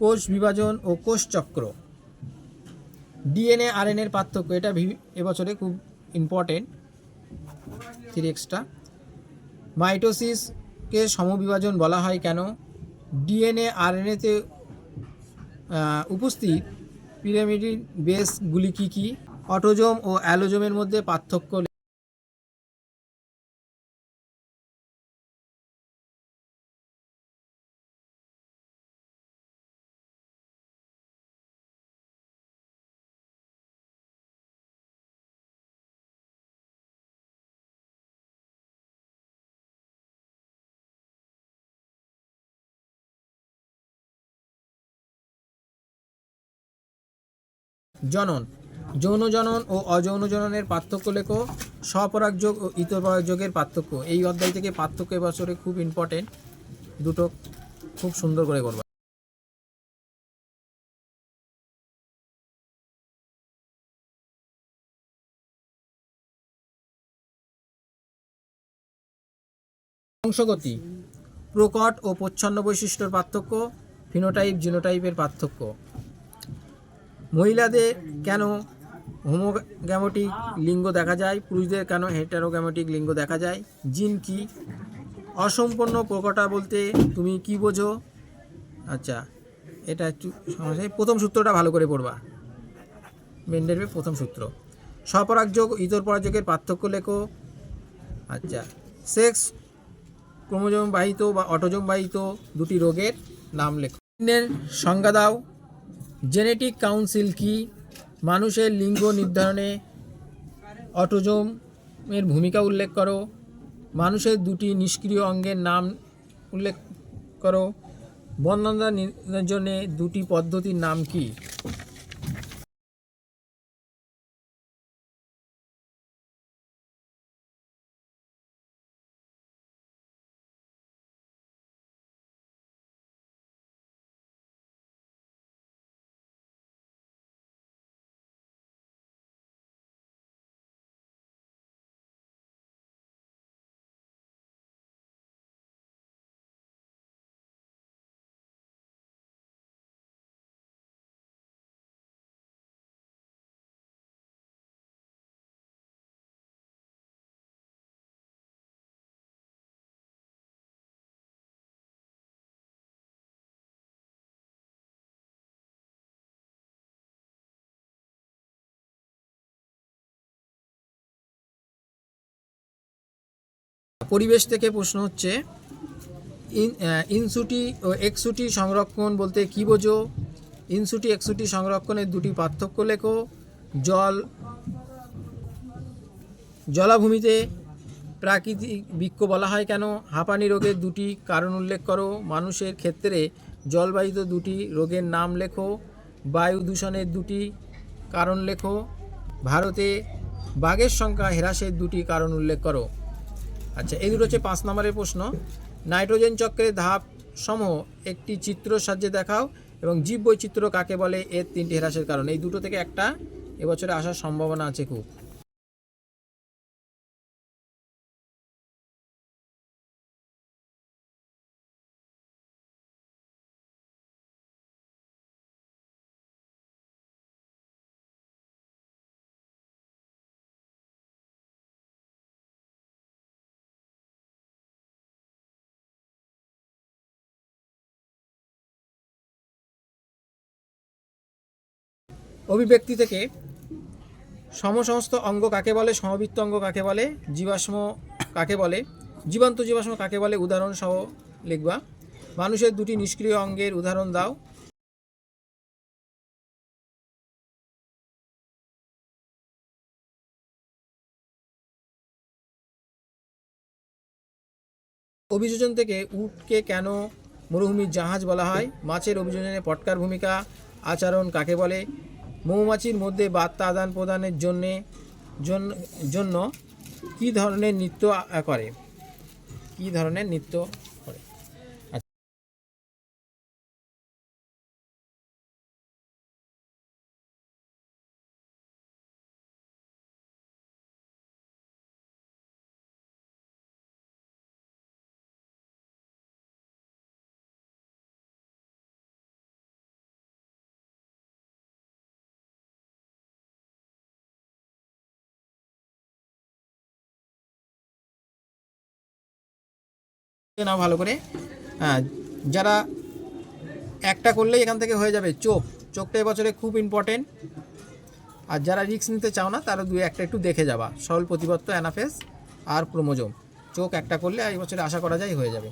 কোষ বিভাজন ও কোষ চক্র। ডিএনএ আরএনএর পার্থক্য এটা এবছরে খুব ইম্পর্টেন্ট থ্রি এক্সট্রা মাইটোসিসকে সমবিভাজন বলা হয় কেন? ডিএনএ আরএনএতে উপস্থিত পিরামিডিন বেসগুলি কী কী? অটোজোম ও অ্যালোজোমের মধ্যে পার্থক্য জনন, যৌন জনন ও অযৌন জননের পার্থক্য লেখো স্বপরাগযোগ ও ইতপরাগযোগের পার্থক্য। এই অধ্যায় থেকে পার্থক্য এবছরে খুব ইম্পর্টেন্ট দুটো খুব সুন্দর করে করবা। বংশগতি প্রকট ও প্রচ্ছন্ন বৈশিষ্ট্যের পার্থক্য ফিনোটাইপ জিনোটাইপের পার্থক্য। মহিলাদের কেন হোমোগ্যামেটিক লিঙ্গ দেখা যায়? পুরুষদের কেন হেটারোগ্যামেটিক লিঙ্গ দেখা যায়? জিন কি? অসম্পূর্ণ প্রকটা বলতে তুমি কি বোঝো? আচ্ছা এটা একটু সমস্যা। প্রথম সূত্রটা ভালো করে পড়বা। মেন্ডেলের প্রথম সূত্র। স্বপরাগযোগ, ইতর পরাগযোগের পার্থক্য লেখো। আচ্ছা সেক্স ক্রোমোজোম বাহিত বা অটোজোম বাহিত দুটি রোগের নাম লেখো। সংজ্ঞা দাও। জেনেটিক কাউন্সিল কি মানুষের লিঙ্গ নির্ধারণে অটোজোমের ভূমিকা উল্লেখ করো? মানুষের দুটি নিষ্ক্রিয় অঙ্গের নাম উল্লেখ করো। বর্ণনা জন্যে দুটি পদ্ধতির নাম কি? পরিবেশ থেকে প্রশ্ন হচ্ছে, ইন ইনসুটি ও এক্সুটি সংরক্ষণ বলতে কী বোঝো? ইনসুটি, এক্সুটি সংরক্ষণের দুটি পার্থক্য লেখো। জল, জলাভূমিতে প্রাকৃতিক বৃক্ষ বলা হয় কেন? হাঁপানি রোগের দুটি কারণ উল্লেখ করো। মানুষের ক্ষেত্রে জলবাহিত দুটি রোগের নাম লেখো। বায়ু দূষণের দুটি কারণ লেখো। ভারতে বাঘের সংখ্যা হ্রাসের দুটি কারণ উল্লেখ করো। আচ্ছা এই দুটো হচ্ছে পাঁচ নম্বরের প্রশ্ন। নাইট্রোজেন চক্রের ধাপ সমূহ একটি চিত্র সাহায্যে দেখাও এবং জীব বৈচিত্র্য কাকে বলে, এর তিনটি হ্রাসের কারণ। এই দুটো থেকে একটা এবছরে আসার সম্ভাবনা আছে খুব। অভিব্যক্তি থেকে সমসমস্ত অঙ্গ কাকে বলে, সমবৃত্ত অঙ্গ কাকে বলে, জীবাশ্ম কাকে বলে, জীবান্ত জীবাশ্ম কাকে বলে, উদাহরণ সহ লিখবা। মানুষের দুটি নিষ্ক্রিয় অঙ্গের উদাহরণ দাও। অভিযোজন থেকে উটকে কেন মরুভূমির জাহাজ বলা হয়? মাছের অভিযোজনে পটকার ভূমিকা, আচরণ কাকে বলে? মৌমাছির মধ্যে বার্তা আদান প্রদানের জন্যে, জন- জন্য কি ধরনের নৃত্য করে? কি ধরনের নৃত্য করে না ভালো করে। হ্যাঁ যারা একটা করলেই এখান থেকে হয়ে যাবে চোখ। চোখটা এবছরে খুব ইম্পর্টেন্ট আর যারা রিক্স নিতে চাও না, তারা দুই একটা একটু দেখে যাবা। সরল প্রতিপত্ত অ্যানাফেস আর ক্রোমোজোম। চোখ একটা করলে এই বছরে আশা করা যায় হয়ে যাবে।